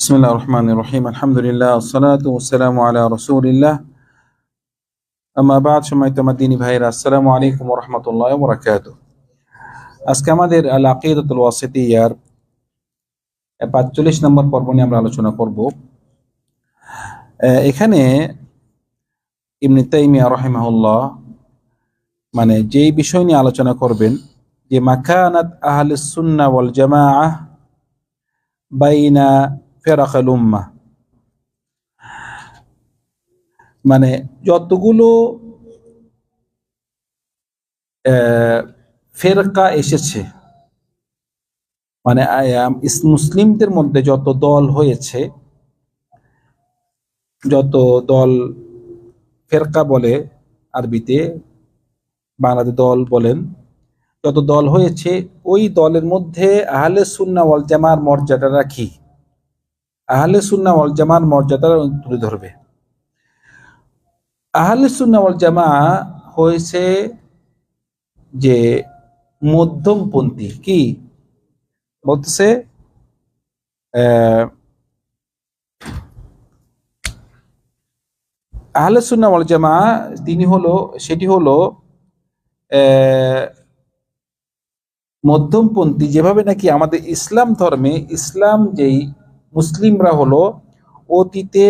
বিসমিল্লাহ রহমান রহিম আলহামদুলিল্লাহ সালাত ওসালাম আলা রসুলিল্লাহ আমাবাদ সময় তোমাদিনী ভাইরা আসসালামু আলাইকুম রহমতুল্লাহ বরাকাত আজকে আমাদের আল আকিদুল ওয়াসিতিয়ার পাঁচচল্লিশ নম্বর পর্ব নিয়ে আমরা আলোচনা করব। এখানে ইমনি তাইমিয়া রহিমাহুল্লাহ মানে যেই বিষয় নিয়ে আলোচনা করবেন, যে মাখানাত আহলে সুন্না ওয়াল জামা বাইনা ফেরাকাল উম্মাহ মানে যতগুলো ফেরকা এসেছে মানে মুসলিমদের মধ্যে যত দল হয়েছে, যত দল ফেরকা বলে আরবিতে, বাংলাতে দল বলেন, যত দল হয়েছে, ওই দলের মধ্যে আহলে সুন্না ওয়াল জামার মর্যাদা রাখি আহলে সুন্না ওয়াল জামার মর্যাদা তুলে ধরবে। আহলে সুন্না ওয়াল জামা হয়েছে যে মধ্যমপন্থী কি? বলতেছে আহ, আহলে সুন্না ওয়াল জামা তিনি হলো সেটি হলো মধ্যমপন্থী যেভাবে নাকি আমাদের ইসলাম ধর্মে ইসলাম যেই মুসলিমরা হলো অতীতে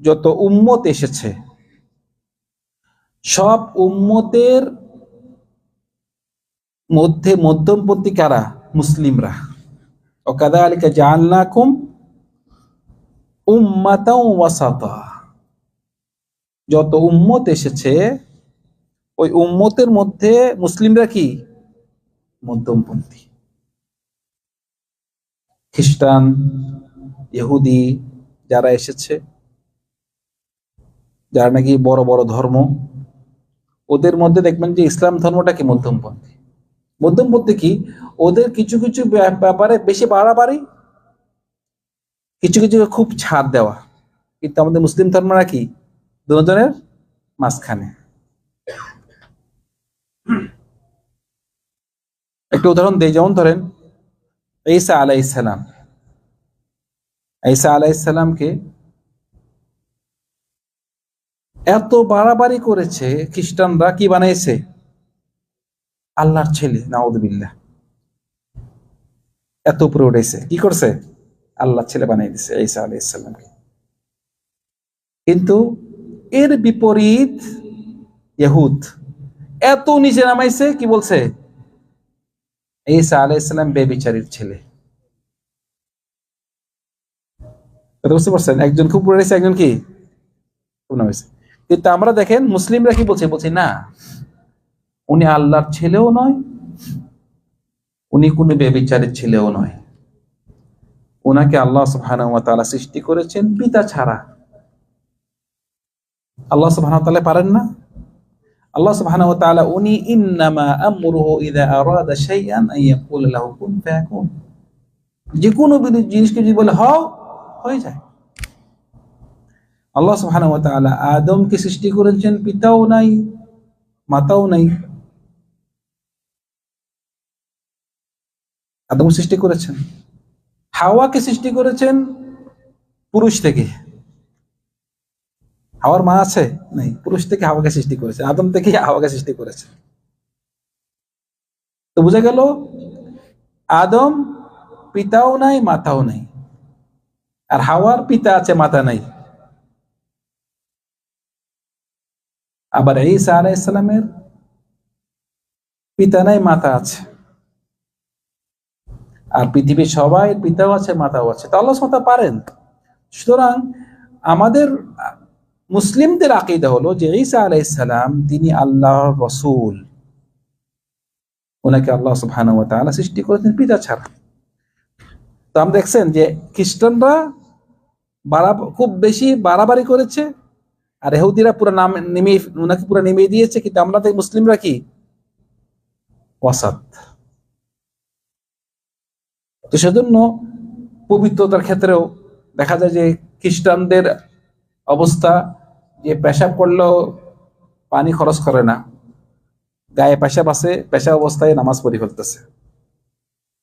যত উম্মত এসেছে, সব উম্মতের মধ্যে মধ্যমপন্থী কারা? মুসলিমরা। ওকাদা আলিকা জানলাকুম উম্মাতাও ওয়াসাতা। যত উম্মত এসেছে, ওই উম্মতের মধ্যে মুসলিমরা কি? মধ্যমপন্থী। খ্রিস্টান, ইহুদি যারা এসেছে, যারা নাকি বড় বড় ধর্ম, ওদের মধ্যে দেখবেন যে ইসলাম ধর্মটা কি? মধ্যমপন্থী। মধ্যমপন্থী কি? ওদের কিছু কিছু ব্যাপ- ব্যাপারে বেশি বাড়াবাড়ি, কিছু কিছু খুব ছাড় দেওয়া। কিন্তু আমাদের মুসলিম ধর্মরা কি? দুজনের মাঝখানে। একটা উদাহরণ দেই, যেমন ধরেন ঈসা আলাইসালাম ঈসা আলাইসালামকে এত বাড়াবাড়ি করেছে খ্রিস্টানরা, কি বানাইছে আল্লাহর ছেলে নাউদুবিল্লাহ এত উপরে উঠেছে। কি করছে? আল্লাহর ছেলে বানাই দিছে ঈসা আলাইসাল্লামকে কিন্তু এর বিপরীত ইহুদ এত নিচে নামাইছে, কি বলছে? ঈসা আলাইসাল্লাম বেবিচারীর ছেলে। বুঝতে পারছেন? একজন খুব উপরে রয়েছে একজন কি? কিন্তু আমরা দেখেন মুসলিমরা কি বলছে? বলছে, না, উনি আল্লাহর ছেলেও নয়, উনি কোনো বেবিচারের ছেলেও নয়। উনাকে আল্লাহ তাআলা সৃষ্টি করেছেন পিতা ছাড়া। আল্লাহ তাআলা পারেন না? আল্লাহ সুবহানাহু ওয়া তাআলা উনি, ইন্নামা আমরুহু ইযা আরাদা শাইআন আন ইয়াকুল লাহু কুন ফায়াকুন। যে কোনো জিনিসকে যদি বলে, হও, হয়ে যায়। আল্লাহ সুবহানাহু ওয়া তাআলা আদমকে সৃষ্টি করেছেন, পিতাও নাই, মাতাও নাই। আদম সৃষ্টি করেছেন। হাওয়াকে সৃষ্টি করেছেন পুরুষ থেকে। হাওয়ার মা আছে? নেই। পুরুষ থেকে হাওয়াকে সৃষ্টি করেছে, আদম থেকে হাওয়াকে সৃষ্টি করেছে। তো বুঝা গেল, আদম পিতাও নাই, মাতাও নাই। আর হাওয়ার পিতা আছে, মাতা নাই। আবার ঈসা আলাইহিস সালামের পিতা নাই, মাতা আছে। আর পৃথিবীর সবাই পিতাও আছে, মাতাও আছে। তো আল্লাহ পারেন। সুতরাং আমাদের মুসলিমদের আকিদা হলো যে ঈসা আলাইহিস সালাম তিনি আল্লাহর রসূল। ওনাকে আল্লাহ তাআলা সৃষ্টি করেছেন পিতা ছাড়া। তো আমরা দেখছেন যে খ্রিস্টানরা খুব বেশি বাড়াবাড়ি করেছে, আর এহুদিরা পুরো নাম নেমে ওনাকে পুরো নেমে দিয়েছে, কিন্তু আমরা তো মুসলিমরা কি? ওয়াসাত। তো সেজন্য পবিত্রতার ক্ষেত্রেও দেখা যায় যে খ্রিস্টানদের অবস্থা যে পেশাব করলেও পানি খরচ করে না, গায়ে পেশাব আছে পেশা অবস্থায় নামাজ পড়ি ফেলতেছে।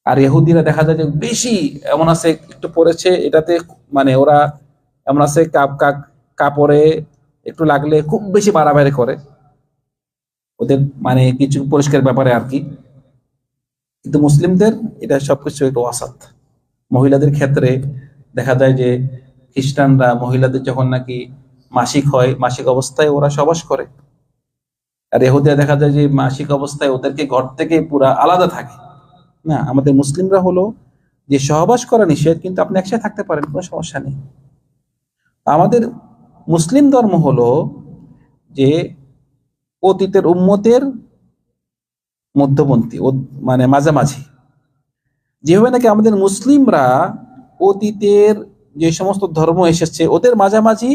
আর ইহুদিরা দেখা যায় যে বেশি এমন আছে, একটু পড়েছে, এটাতে মানে ওরা এমন আছে, কাপ কাক, কাপড়ে একটু লাগলে খুব বেশি বাড়াবাড়ি করে। ওদের মানে কিছু পরিষ্কার ব্যাপারে আর কি। কিন্তু মুসলিমদের এটা সবকিছু একটু অসাত মহিলাদের ক্ষেত্রে দেখা যায় যে খ্রিস্টানরা মহিলাদের যখন নাকি মাসিক হয়, মাসিক অবস্থায় ওরা সবাস করে। আর এহুদিয়া দেখা যায় যে মাসিক অবস্থায় ওদেরকে ঘর থেকে পুরা আলাদা থাকে। না, আমাদের মুসলিমরা হলো যে সহবাস করা নিষেধ, কিন্তু আপনি একসাথে থাকতে পারেন, কোনো সমস্যা নেই। আমাদের মুসলিম ধর্ম হলো যে অতীতের উম্মতের মধ্যপন্থী মানে মাঝামাঝি। যেভাবে নাকি আমাদের মুসলিমরা অতীতের যে সমস্ত ধর্ম এসেছে, ওদের মাঝামাঝি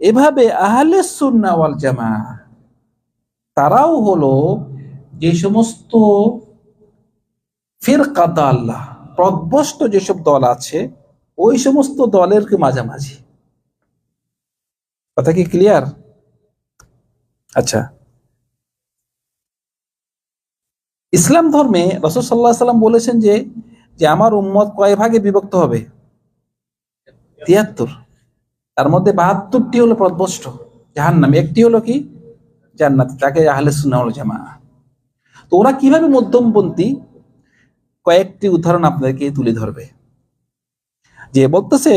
এভাবে আহলে সুন্না ওয়াল জামা তারাও হলো যে সমস্ত ফিরকাদা আল্লাহ প্রদ্বস্ত যেসব দল আছে, ওই সমস্ত দলের মাঝামাঝি? কথা কি ক্লিয়ার আচ্ছা। ইসলাম ধর্মে রসদ সাল্লাহ সাল্লাম বলেছেন যে যে আমার উম্মত কয় ভাগে বিভক্ত হবে? তিয়াত্তর। তার মধ্যে বাহাত্তরটি হলো পদভষ্ট জাহান নামে একটি হলো কি? জান্নাত, তাকে আহলে সুনাউল জামা তো ওরা কীভাবে মধ্যমপন্থী? কয়েকটি উদাহরণ আপনাদেরকে তুলে ধরবে। যে বলতেছে,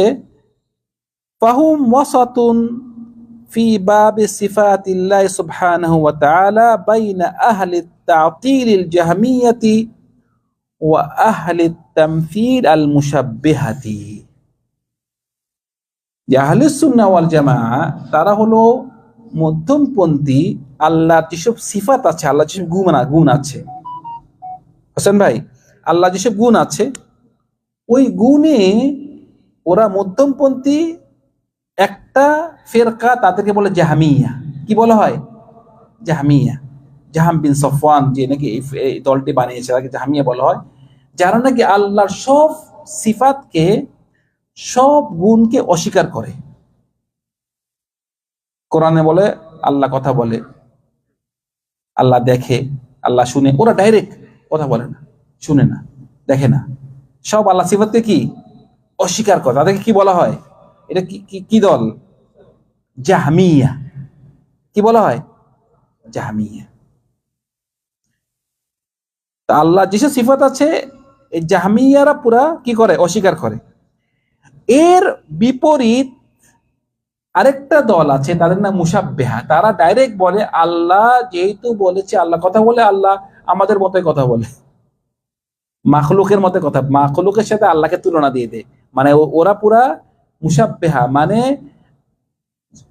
ফাহুম ওয়াসাতুন ফি বাবে সিফাতিল্লাহ সুবহানাহু ওয়া তাআলা বাইনা আহলি তাতিলিল জাহমিয়াতি ওয়া আহলি তামসিল আল মুশাব্বিহাতি। যে জামা তারা হলো মধ্যমপন্থী, আল্লাহর যেসব সিফাত আছে আল্লাহ যেসব গুণ গুণ আছে। হোসেন ভাই আল্লাহ যেসব গুণ আছে, ওই গুণে ওরা মধ্যমপন্থী, একটা ফেরকা তাদেরকে বলে জাহামিয়া। কি বলা হয়? জাহামিয়া। জাহাম বিন সফওয়ান, যে নাকি এই দলটি বানিয়েছে, তাকে জাহামিয়া বলা হয়। যারা নাকি আল্লাহর সব সিফাতকে সব গুণকে অস্বীকার করে। কোরআনে বলে, আল্লাহ কথা বলে, আল্লাহ দেখে, আল্লাহ শুনে। ওরা ডাইরেক্ট কথা বলে না, শুনে না, দেখে না। সব আল্লাহ সিফাতকে কি? অস্বীকার করে। তাদেরকে কি বলা হয়? এটা কি, কি- দল? জাহামিয়া। কি বলা হয়? জাহামিয়া। তা আল্লাহ যেসব সিফাত আছে, এই জাহামিয়ারা পুরা কি করে? অস্বীকার করে। এর বিপরীত আরেকটা দল আছে, তাদের নাম মুসাব্বেহা। তারা ডাইরেক্ট বলে, আল্লাহ যেহেতু বলেছে, আল্লাহ কথা বলে, আল্লাহ আমাদের মতে কথা বলে। মাখলুকের মতে কথা, মাখলুকের সাথে আল্লাহকে তুলনা দিয়ে দেয়। মানে ওরা পুরা মুসাব্বেহা মানে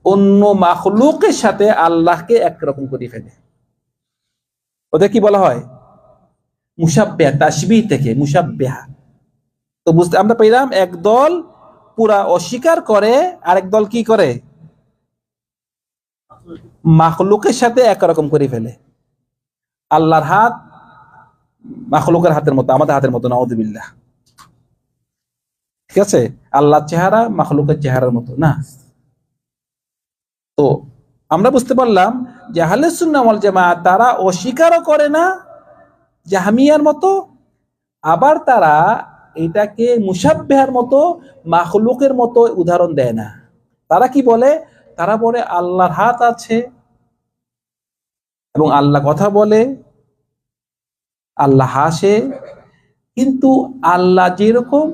অন্য মাখলুকের সাথে আল্লাহকে একরকম করে ফেলে। ওদের কি বলা হয়? মুসাব্বেহা তাসবি থেকে মুসাব্বেহা। তো বুঝতে আমরা পেলাম এক দল পুরা অস্বীকার করে, আরেক দল কি করে? মাখলুকের সাথে একরকম করে ফেলে। আল্লাহর হাত মাখলুকের হাতের মতো, আমাদের হাতের মতো নওয়াজবিল্লাহ ঠিক আছে? আল্লাহর চেহারা মাখলুকের চেহারার মতো, না? তো আমরা বুঝতে পারলাম যে আহলে সুন্নাহ ওয়াল জামাত তারা অস্বীকারও করে না, জাহামিয়ার মতো। আবার তারা এটাকে মুসাব্বেহার মতো, মাখলুকের মতো উদাহরণ দেয় না। তারা কি বলে? তারা বলে, আল্লাহর হাত আছে। এবং আল্লাহ কথা বলে, আল্লাহ হাসে। কিন্তু আল্লাহ যেরকম,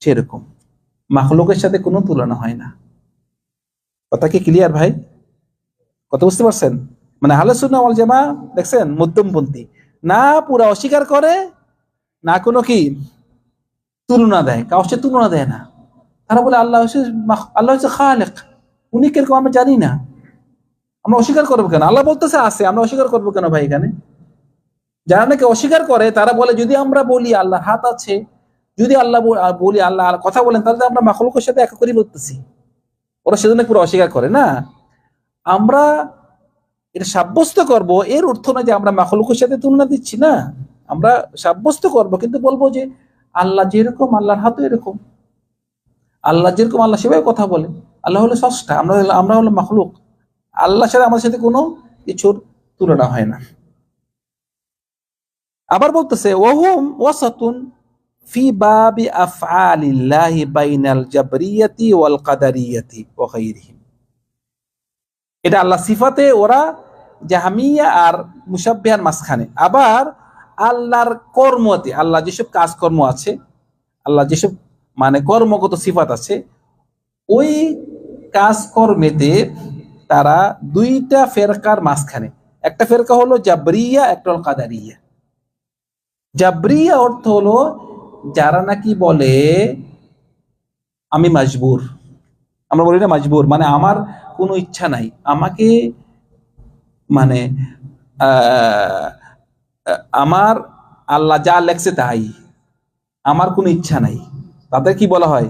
সেরকম। মাখলুকের সাথে কোনো তুলনা হয় না। কথা কি ক্লিয়ার ভাই? কথা বুঝতে পারছেন? মানে হালসুন্না জামা দেখছেন? মধ্যমপন্থী। না পুরা অস্বীকার করে, না কোনো কি? তুলনা দেয় সাথে তুলনা দেয় না। তারা বলে, আল্লাহ হচ্ছে আল্লাহ হচ্ছে খালেক। উনি কীরকম আমরা জানি না। আমরা অস্বীকার করব কেন? আল্লাহ বলতেছে আছে, আমরা অস্বীকার করব কেন ভাই এখানে? যারা নাকি অস্বীকার করে, তারা বলে, যদি আমরা বলি আল্লাহ হাত আছে, যদি আল্লাহ বলি আল্লাহ কথা বলেন, তাহলে আমরা মাখলুকের সাথে একা করি বলতেছি। ওরা সেজন্য পুরো অস্বীকার করে, না? আমরা এটা সাব্যস্ত করব, এর অর্থ না যে আমরা মাখলুকের সাথে তুলনা দিচ্ছি, না। আমরা সাব্যস্ত করব, কিন্তু বলব যে আল্লাহ যেরকম, আল্লাহর হাতও এরকম। আল্লাহ যেরকম, আল্লাহ সেভাবে কথা বলে। আল্লাহ হলো সষ্টা আমরা আমরা হলো মাখলুক। আল্লাহর সাথে আমাদের সাথে কোনো কিছুর তুলনা হয় না। আবার বলতেছে, ওহুম ওয়াসাতুন ফি বাবি আফআলিল্লাহি বাইনাল জাবরিয়াতি ওয়াল কাদারিয়াতি ওয়া গায়রিহিম এটা আল্লাহ সিফাতে ওরা জাহামিয়া আর মুসাব্বিহার মাঝখানে। আবার আল্লাহর কর্মতে আল্লাহ যেসব কাজকর্ম আছে আল্লাহ যেসব মানে কর্মগত সিফাত আছে ওই কাজকর্মেতে তারা দুইটা ফেরকার মাঝখানে। একটা ফেরকা হলো জাবরিয়া একটা হলো কাদারিয়া। জাবরিয়া অর্থ হলো যারা নাকি বলে আমি মাজবুর। আমরা বলি না মাজবুর মানে আমার কোনো ইচ্ছা নাই। আমাকে মানে আহ, আমার আল্লাহ যা লেখছে তাই। আমার কোনো ইচ্ছা নাই। তাদের কি বলা হয়?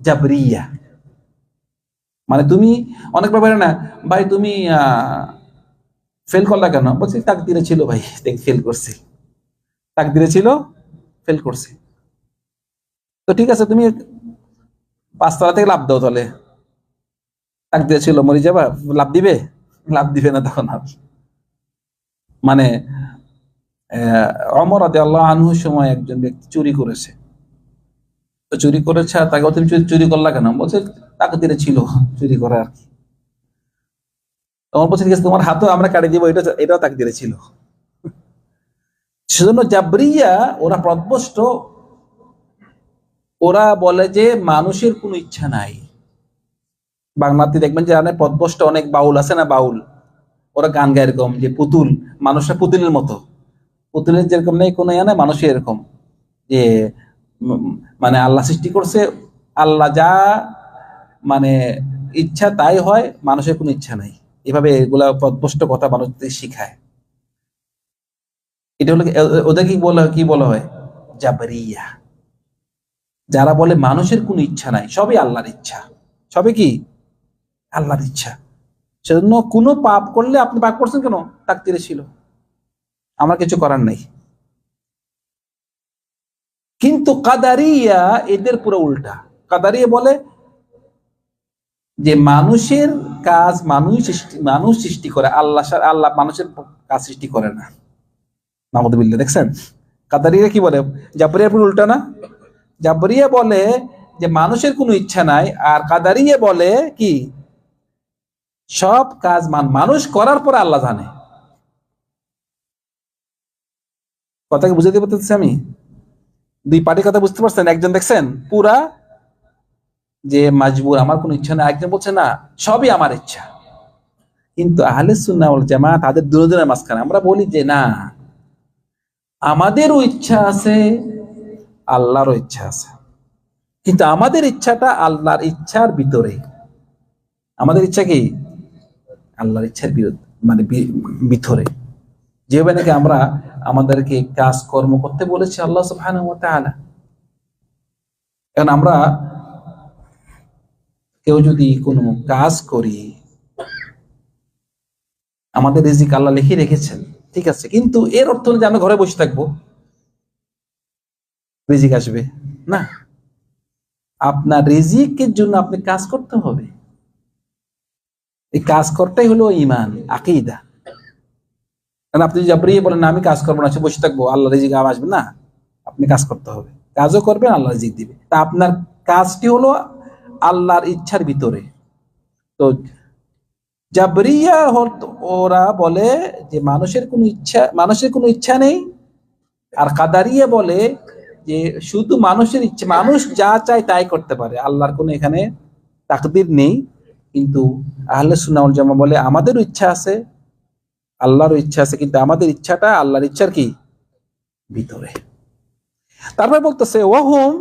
জাবরিয়া। মানে তুমি অনেক ব্যাপারে না, ভাই, তুমি ফেল করলা কেন? বলছি, তাকদিরে ছিল ভাই ফেল করছি। তাকদিরে ছিল ফেল করছি। তো ঠিক আছে, তুমি পাঁচতলা থেকে লাভ দাও তাহলে। তাকদিরে ছিল, মরে যাবা, লাভ দিবে? লাভ দিবে না তখন আর। মানে আহ, অমর আদে আল্লাহ আনহুর সময় একজন ব্যক্তি চুরি করেছে। তো চুরি করেছে আর তাকে তুমি চুরি- করলা কেন? বলছে তাকদিরে ছিল চুরি করা আর কি। তোমার বলছে তোমার হাতও আমরা কাটে দিব এটা এটাও তাকদিরে ছিল। সেজন্য জাবরিয়া ওরা প্রদবষ্ট ওরা বলে যে মানুষের কোনো ইচ্ছা নাই। বাংলাতে দেখবেন যে জানে পদবষ্ট অনেক বাউল আছে না বাউল? ওরা গান গায় এরকম যে পুতুল মানুষরা পুতুলের মতো। পুতুলের যেরকম নেই, কোনো ইয়া নেই মানুষের এরকম। যে মানে আল্লাহ সৃষ্টি করছে, আল্লাহ যা মানে ইচ্ছা তাই হয়, মানুষের কোনো ইচ্ছা নাই। এভাবে এগুলা পদবষ্ট কথা মানুষদের শিখায়। এটা হলো ওদের কি বলা কি বলা হয়? জাবরিয়া। যারা বলে মানুষের কোনো ইচ্ছা নাই, সবই আল্লাহর ইচ্ছা। সবে কি? আল্লাহর ইচ্ছা। সেজন্য কোনো পাপ করলে আপনি পাপ করছেন কেন? তাকতিরে ছিল। আমার কিছু করার নেই। কিন্তু কাদারিয়া এদের পুরো উল্টা। কাদারিয়া বলে যে মানুষের কাজ মানুষ সৃষ্টি মানুষ সৃষ্টি করে, আল্লাহ আল্লাহ মানুষের কাজ সৃষ্টি করে না। মাহমুদুল্লাহ দেখছেন? কাদারিয়া কি বলে? জাবরিয়া পুরো উল্টা না? জাবরিয়া বলে যে মানুষের কোনো ইচ্ছা নাই, আর কাদারিয়া বলে কি? সব কাজ মানুষ করার পর আল্লাহ জানে। কথাকে বুঝাতে পারতেছি আমি? দুই পার্টির কথা বুঝতে পারছেন? একজন দেখছেন, পুরা যে মাজবুর, আমার কোনো ইচ্ছা নাই। একজন বলছে, না, সবই আমার ইচ্ছা। কিন্তু আহলে ওয়াল জামা তাদের দুজনের মাঝখানে, আমরা বলি যে, না, আমাদেরও ইচ্ছা আছে, আল্লাহরও ইচ্ছা আছে। কিন্তু আমাদের ইচ্ছাটা আল্লাহর ইচ্ছার ভিতরে। আমাদের ইচ্ছা কি? আল্লাহর ইচ্ছার বিরুদ্ধে মানে ভিতরে। যেভাবে নাকি আমরা আমাদেরকে কাজ কর্ম করতে বলেছি আল্লাহ তাআলা। এখন আমরা কেউ যদি কোনো কাজ করি, আমাদের রিজিক আল্লাহ লিখে রেখেছেন, ঠিক আছে, কিন্তু এর অর্থ যে আমরা ঘরে বসে থাকব। রিজিক আসবে, না। আপনার রিজিকের জন্য আপনি কাজ করতে হবে। এই কাজ করতেই হলো ইমান আকিদা। কারণ আপনি যদি জাবরিয়ে বলেন আমি কাজ করব না বসে থাকব, আল্লাহ রিজিক আসবে। না, আপনি কাজ করতে হবে। কাজও করবেন, আল্লাহ রিজিক দিবে। তা আপনার কাজটি হলো আল্লাহর ইচ্ছার ভিতরে। তো জাবরিয়া ওরা বলে যে, মানুষের কোনো ইচ্ছা, মানুষের কোনো ইচ্ছা নেই। আর কাদারিয়া বলে যে, শুধু মানুষের ইচ্ছা, মানুষ যা চায় তাই করতে পারে। আল্লাহর কোনো এখানে তাকদির নেই। কিন্তু আহলে সুন্নাউল জামা বলে, আমাদেরও ইচ্ছা আছে আল্লাহরও ইচ্ছা আছে, কিন্তু আমাদের ইচ্ছাটা আল্লাহর ইচ্ছার কি? ভিতরে। তারপর বলতেছে, ওয়াহুম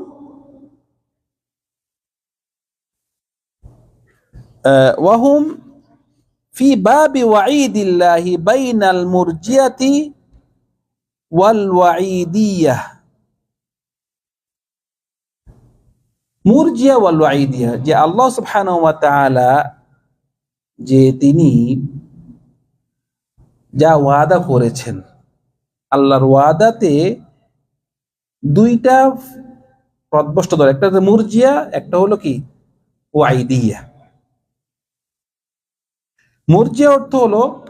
ওয়াহুম ফি বাবি ওয়াঈদিল্লাহি বাইনাল মুরজিয়াতি ওয়াল ওয়াঈদিয়াহ মুরজিয়া ওয়াল ওয়াঈদিয়া, যে আল্লাহ সুবহানাহু ওয়া তাআলা, যে তিনি যা ওয়াদা করেছেন। আল্লাহর ওয়াদাতে দুইটা প্রদবষ্ট দল একটা মুরজিয়া, একটা হলো কি? ওয়াইদিয়া। মুরজিয়া অর্থ হলো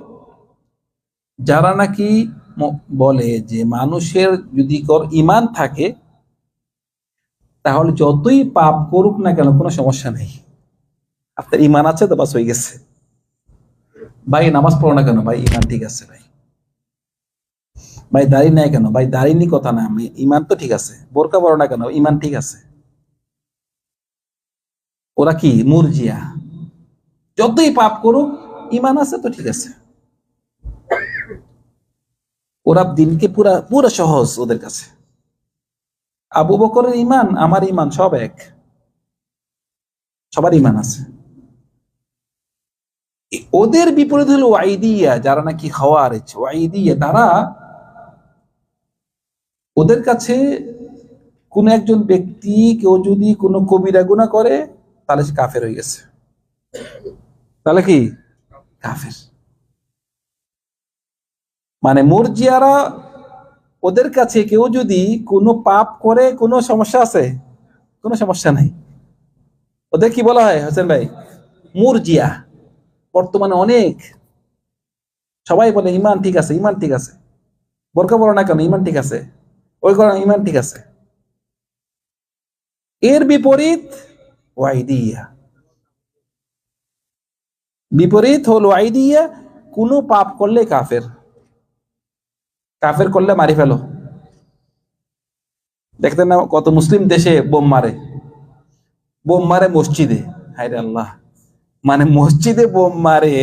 যারা নাকি বলে যে মানুষের যদি কর- ইমান থাকে, তাহলে যতই পাপ করুক না কেন কোনো সমস্যা নেই। আপনার ইমান আছে তো বাস হয়ে গেছে। ভাই, নামাজ পড়ো না কেন? ভাই ইমান ঠিক আছে, ভাই। ভাই, দাড়ি নেয় কেন? ভাই দাড়ি নি কথা না, আমি ইমান তো ঠিক আছে। বোরকা পড়ো না কেন? ইমান ঠিক আছে। ওরা কি? মুরজিয়া। যতই পাপ করুক ইমান আছে তো ঠিক আছে। ওরা দিনকে পুরা পুরা সহজ ওদের কাছে। আবু বকরের ইমান আমার ইমান সব এক। সবার ইমান আছে। ওদের বিপরীত হলো ওয়াইদিয়া যারা নাকি খাওয়ারেজ। ওয়াইদিয়া তারা ওদের কাছে কোন একজন ব্যক্তি কেউ যদি কোনো কবিরা গুণা করে, তাহলে সে কাফের হয়ে গেছে। তাহলে কি? কাফের। মানে মুরজিয়ারা ওদের কাছে কেউ যদি কোনো পাপ করে, কোনো সমস্যা আছে? কোনো সমস্যা নাই। ওদের কি বলা হয়, হোসেন ভাই? মুরজিয়া। বর্তমানে অনেক। সবাই বলে, ইমান ঠিক আছে, ইমান ঠিক আছে। বোরকা বলো না কেন, ইমান ঠিক আছে। ওই করো ইমান ঠিক আছে। এর বিপরীত ওয়াইদিয়া। বিপরীত হল ওয়াইদিয়া, কোনো পাপ করলে কাফের। কাফের করলে মারি ফেলো। দেখতেন না কত মুসলিম দেশে বোম মারে। বোম মারে মসজিদে, হায়রে আল্লাহ। মানে মসজিদে বোম মারে,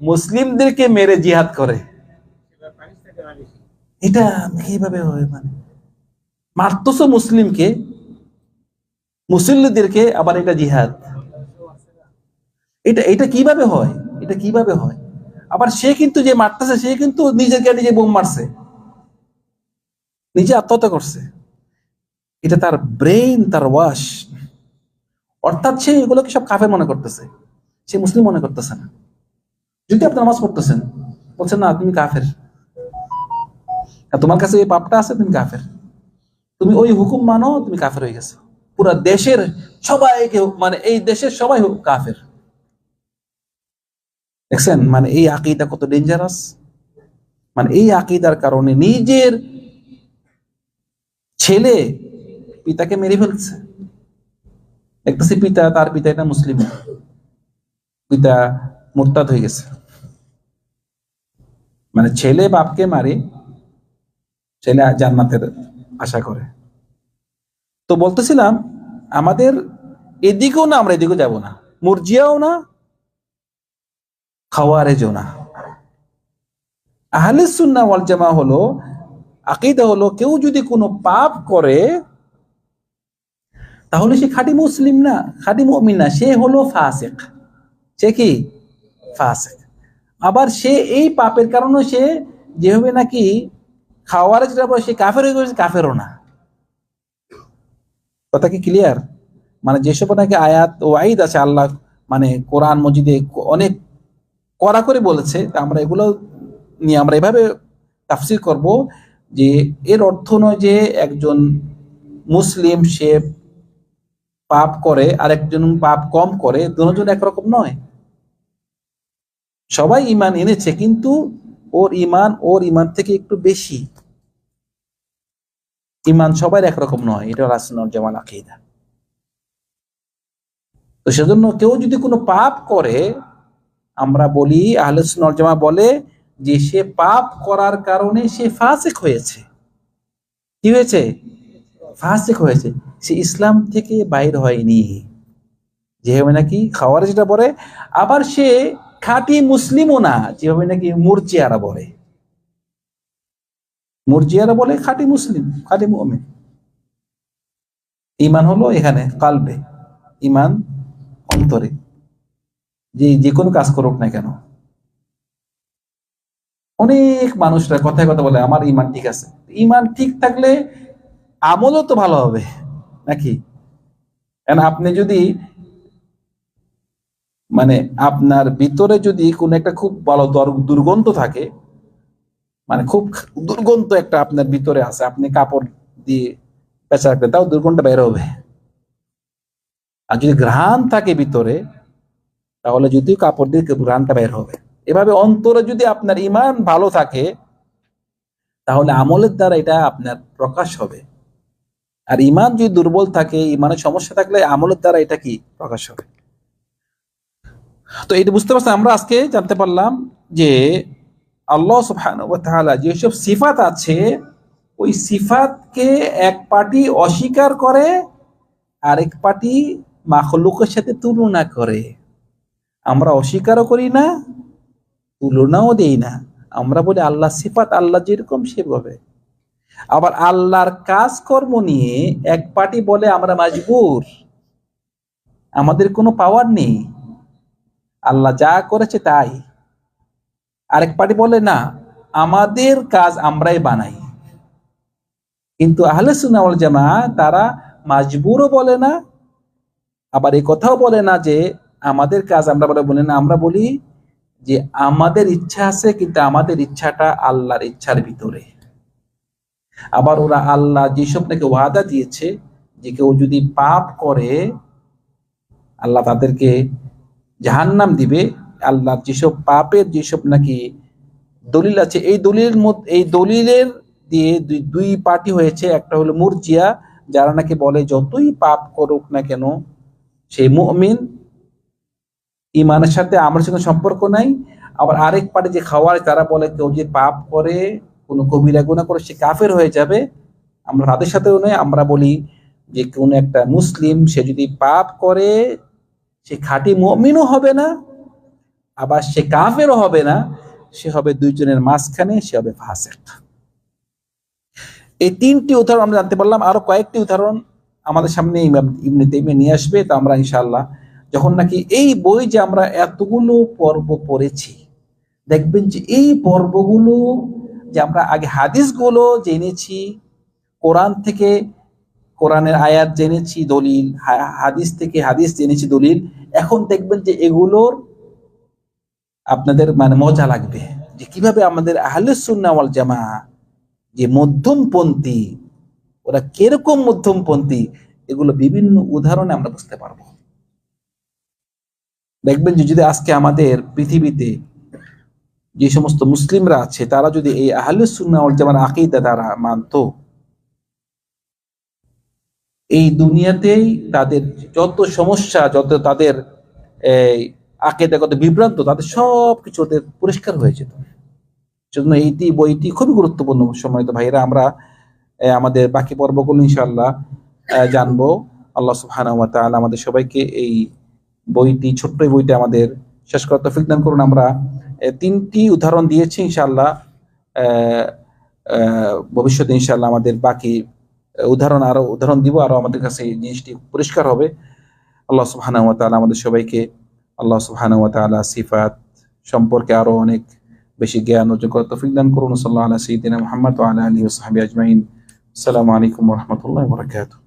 মুসলিমদেরকে মেরে জিহাদ করে। এটা কীভাবে হয় মানে? মারতস মুসলিমকে, মুসল্লিদেরকে, আবার এটা জিহাদ। এটা এটা কীভাবে হয়? এটা কীভাবে হয়? আবার সে কিন্তু যে মারতেছে, সে কিন্তু নিজেকে নিজে বোম মারছে, নিজে আত্মহত্যা করছে। এটা তার ব্রেইন, তার ওয়াশ। অর্থাৎ সে এগুলোকে সব কাফের মনে করতেছে। সে মুসলিম মনে করতেছে না। যদি আপনি নামাজ পড়তেছেন, বলছেন, না, তুমি কাফের। তোমার কাছে এই পাপটা আছে, তুমি কাফের। তুমি ওই হুকুম মানো, তুমি কাফের হয়ে গেছো। পুরা দেশের সবাইকে মানে এই দেশের সবাই কাফের। দেখছেন? মানে এই আকিদা কত ডেঞ্জারাস মানে এই আকিদার কারণে নিজের ছেলে পিতাকে মেরে ফেলছে। দেখতেছি পিতা, তার পিতা এটা মুসলিম। পিতা মোরতাদ হয়ে গেছে। মানে ছেলে বাপকে মারে, ছেলে জান্নাতের আশা করে। তো বলতেছিলাম, আমাদের এদিকেও না, আমরা এদিকেও যাব না। মুরজিয়াও না, খাওয়ারেজও না। আহলে সুন্না ওয়াল জামা হলো, আকিদা হলো, কেউ যদি কোনো পাপ করে, তাহলে সে খাঁটি মুসলিম না, খাঁটি মুমিন না, সে হলো ফাসেক। সে কি? আবার সে এই পাপের কারণে সে যেভাবে নাকি খাওয়ারে যেটা বলে, সে কাফের হয়ে গেছে, কাফেরও না। কথা কি ক্লিয়ার মানে যেসব নাকি আয়াত ও আইদ আছে, আল্লাহ মানে কোরআন মজিদে অনেক কড়া করে বলেছে আমরা এগুলো নিয়ে আমরা এভাবে তাফসির করব যে, এর অর্থ নয় যে, একজন মুসলিম সে পাপ করে আর একজন পাপ কম করে, দুজন একরকম নয়। সবাই ইমান এনেছে, কিন্তু ওর ইমান ওর ইমান থেকে একটু বেশি। ইমান সবাই একরকম নয়, এটা রাসনাল জামান আকিদা। তো সেজন্য কেউ যদি কোনো পাপ করে, আমরা বলি আহলুসুল বলে যে সে পাপ করার কারণে সে ফাসেক হয়েছে। কি হয়েছে? ফাসেক হয়েছে, সে ইসলাম থেকে বাইর হয়নি। যেভাবে নাকি খাওয়ার যেটা বলে আবার সে খাঁটি মুসলিমও না, যেভাবে নাকি মুরজিয়ারা বলে মুরজিয়ারা বলে খাঁটি মুসলিম, খাঁটি মুমিন। ইমান হলো এখানে কালবে ইমান অন্তরে। যে যে কোনো কাজ করুক না কেন। অনেক মানুষরা কথায় কথা বলে, আমার ইমান ঠিক আছে। ইমান ঠিক থাকলে আমলও তো ভালো হবে, নাকি? আপনি যদি মানে আপনার ভিতরে যদি কোন একটা খুব ভালো দর- দুর্গন্ধ থাকে মানে খুব দুর্গন্ধ একটা আপনার ভিতরে আছে, আপনি কাপড় দিয়ে পেঁচা রাখবেন, তাও দুর্গন্ধ বের হবে। আর যদি ঘ্রাণ থাকে ভিতরে, তাহলে যদিও কাপড় দিয়ে ঘ্রাণটা বের হবে। এভাবে অন্তরে যদি আপনার ইমান ভালো থাকে, তাহলে আমলের দ্বারা এটা আপনার প্রকাশ হবে। আর ইমান যদি দুর্বল থাকে ইমানের সমস্যা থাকলে আমলের দ্বারা এটা কি প্রকাশ হবে? তো এটা বুঝতে পারছি আমরা আজকে জানতে পারলাম যে আল্লাহ তাআলা যেসব সিফাত আছে, ওই সিফাতকে এক পার্টি অস্বীকার করে, আরেক পার্টি মাখলুকের সাথে তুলনা করে। আমরা অস্বীকারও করি না, তুলনাও দেই না। আমরা বলি আল্লাহ সিফাত আল্লাহ যেরকম সেভাবে। আবার আল্লাহর কাজকর্ম নিয়ে এক পার্টি বলে আমরা মাজবুর। আমাদের কোনো পাওয়ার নেই। আল্লাহ যা করেছে তাই। আরেক পার্টি বলে, না, আমাদের কাজ আমরাই বানাই। কিন্তু আহলে সুনাওয়াল জামা তারা মাজবুরও বলে না, আবার এই কথাও বলে না যে আমাদের কাজ আমরা বলে বলি না আমরা বলি যে আমাদের ইচ্ছা আছে, কিন্তু আমাদের ইচ্ছাটা আল্লাহর ইচ্ছার ভিতরে। আবার ওরা আল্লাহ যেসব নাকি ওয়াদা দিয়েছে, যে কেউ যদি পাপ করে, আল্লাহ তাদেরকে জাহান্নাম দিবে। আল্লাহ যেসব পাপের যেসব নাকি দলিল আছে, এই দলিলের মধ্যে, এই দলিলের দিয়ে দুই পার্টি হয়েছে। একটা হলো মুরজিয়া, যারা নাকি বলে যতই পাপ করুক না কেন সেই মুমিন ইমানের সাথে আমার সঙ্গে সম্পর্ক নাই। আবার আরেক পার্টি যে খাওয়ার, তারা বলে কেউ যে পাপ করে কোনো কবিরা গুণা করে সে কাফের হয়ে যাবে। আমরা তাদের সাথেও নয়, আমরা বলি যে কোন একটা মুসলিম, সে যদি পাপ করে, সে খাঁটি মমিনও হবে না, আবার সে কাফেরও হবে না, সে হবে দুইজনের মাঝখানে, সে হবে ফাসেক। এই তিনটি উদাহরণ আমরা জানতে পারলাম। আরও কয়েকটি উদাহরণ আমাদের সামনে ইমাম ইবনে তাইমিয়া নিয়ে আসবে, তো আমরা ইনশাআল্লাহ যখন নাকি এই বই যে আমরা এতগুলো পর্ব পড়েছি, দেখবেন যে এই পর্বগুলো যে আমরা আগে হাদিসগুলো জেনেছি, কোরআন থেকে, কোরআনের আয়াত জেনেছি দলিল হাদিস থেকে হাদিস জেনেছি দলিল, এখন দেখবেন যে এগুলোর আপনাদের মানে মজা লাগবে। যে কীভাবে আমাদের আহলে জামা যে মধ্যমপন্থী, ওরা কীরকম মধ্যমপন্থী, এগুলো বিভিন্ন উদাহরণে আমরা বুঝতে পারব। দেখবেন যে যদি আজকে আমাদের পৃথিবীতে যে সমস্ত মুসলিমরা আছে তারা যদি এই আহলে সুন্নাহ ওয়াল জামার আকিদা তারা মানতো এই দুনিয়াতেই তাদের যত সমস্যা যত তাদের এই আকেদাগত বিভ্রান্ত তাদের সব কিছু ওদের পরিষ্কার হয়ে যেত। জন্য এইটি বইটি খুবই গুরুত্বপূর্ণ সম্মানিত ভাইরা আমরা আমাদের বাকি পর্বগুলো ইনশাআল্লাহ আহ, জানব। আল্লাহ সুবহানাহু ওয়া আমাদের সবাইকে এই বইটি ছোট্ট বইটি আমাদের শেষ করার তৌফিক দান করুন। আমরা তিনটি উদাহরণ দিয়েছি ইনশাল্লাহ ভবিষ্যতে ইনশাল্লাহ আমাদের বাকি উদাহরণ আরও, উদাহরণ দিব, আরও আমাদের কাছে এই জিনিসটি পরিষ্কার হবে। আল্লাহ ওয়া আমাদের সবাইকে, আল্লাহ তাআলা সিফাত সম্পর্কে আরও অনেক বেশি জ্ঞান অর্জন করার তৌফিক দান করুন। সাল্লাহ আলা সাইয়্যিদিনা মুহাম্মদ ওয়া আলা সাহবিহি আজমাইন। আসসালামু আলাইকুম রাহমাতুল্লাহি ওয়া বারাকাতুহু।